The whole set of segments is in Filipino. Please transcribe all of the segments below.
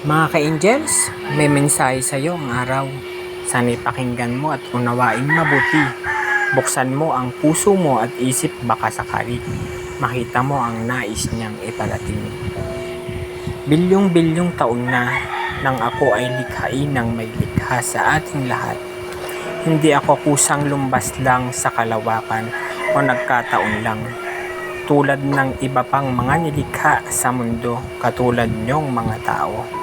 Mga ka-angels, may mensahe sa iyo ang araw. Sana'y pakinggan mo at unawain mabuti. Buksan mo ang puso mo at isip baka sakali. Makita mo ang nais niyang iparating. Bilyong-bilyong taon na nang ako ay likhain ng may likha sa ating lahat. Hindi ako kusang lumbas lang sa kalawakan o nagkataon lang. Tulad ng iba pang mga nilikha sa mundo katulad niyong mga tao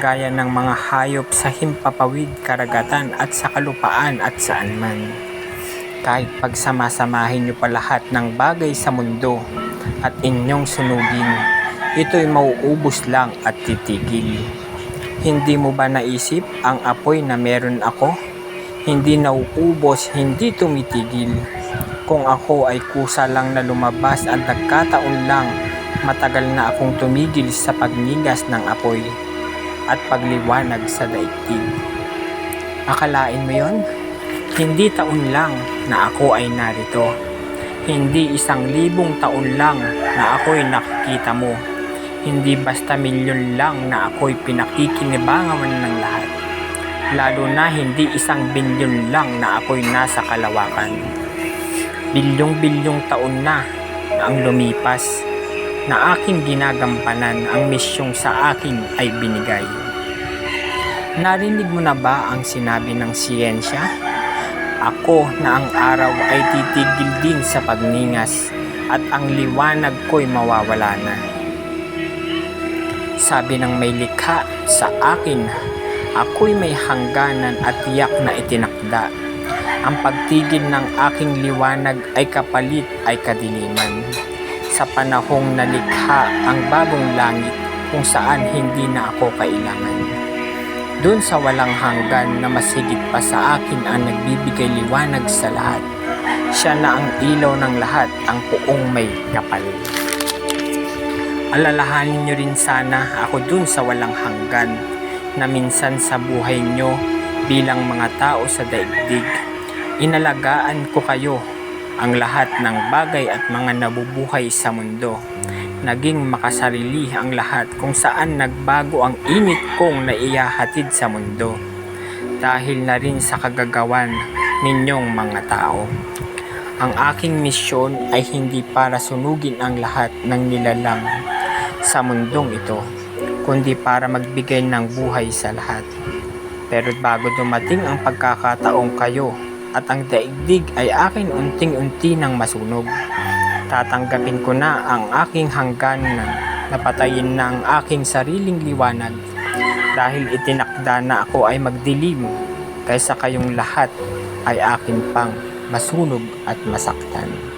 gaya ng mga hayop sa himpapawid, karagatan at sa kalupaan at saan man. Kahit pagsamasamahin niyo pa lahat ng bagay sa mundo at inyong sunugin, ito'y mauubos lang at titigil. Hindi mo ba naisip ang apoy na meron ako? Hindi nauubos, hindi tumitigil. Kung ako ay kusa lang na lumabas at nagkataon lang, matagal na akong tumigil sa pagnigas ng apoy at pagliwanag sa daigdig. Akalain mo yon? Hindi taon lang na ako ay narito. Hindi isang libong taon lang na ako'y nakikita mo. Hindi basta milyon lang na ako'y pinakikinibangawan ng lahat. Lalo na hindi isang bilyon lang na ako'y nasa kalawakan. Bilyong-bilyong taon na na ang lumipas na aking ginagampanan ang misyong sa akin ay binigay. Narinig mo na ba ang sinabi ng siyensya? Ako na ang araw ay titigil din sa pagningas at ang liwanag ko'y mawawala na. Sabi ng may likha sa akin, ako'y may hangganan at tiyak na itinakda. Ang pagtigil ng aking liwanag ay kapalit ay kadiliman sa panahong nalikha ang bagong langit kung saan hindi na ako kailangan. Doon sa walang hanggan na mas higit pa sa akin ang nagbibigay liwanag sa lahat. Siya na ang ilaw ng lahat, ang puong may kapal. Alalahanin niyo rin sana ako dun sa walang hanggan na minsan sa buhay niyo bilang mga tao sa daigdig. Inalagaan ko kayo ang lahat ng bagay at mga nabubuhay sa mundo. Naging makasarili ang lahat kung saan nagbago ang init kong naiyahatid sa mundo. Dahil na rin sa kagagawan ninyong mga tao. Ang aking misyon ay hindi para sunugin ang lahat ng nilalang sa mundong ito, kundi para magbigay ng buhay sa lahat. Pero bago dumating ang pagkakataong kayo at ang daigdig ay akin unting-unti ng masunog. Tatanggapin ko na ang aking hangganan na patayin na ang aking sariling liwanag dahil itinakda na ako ay magdilim kaysa kayong lahat ay akin pang masunog at masaktan.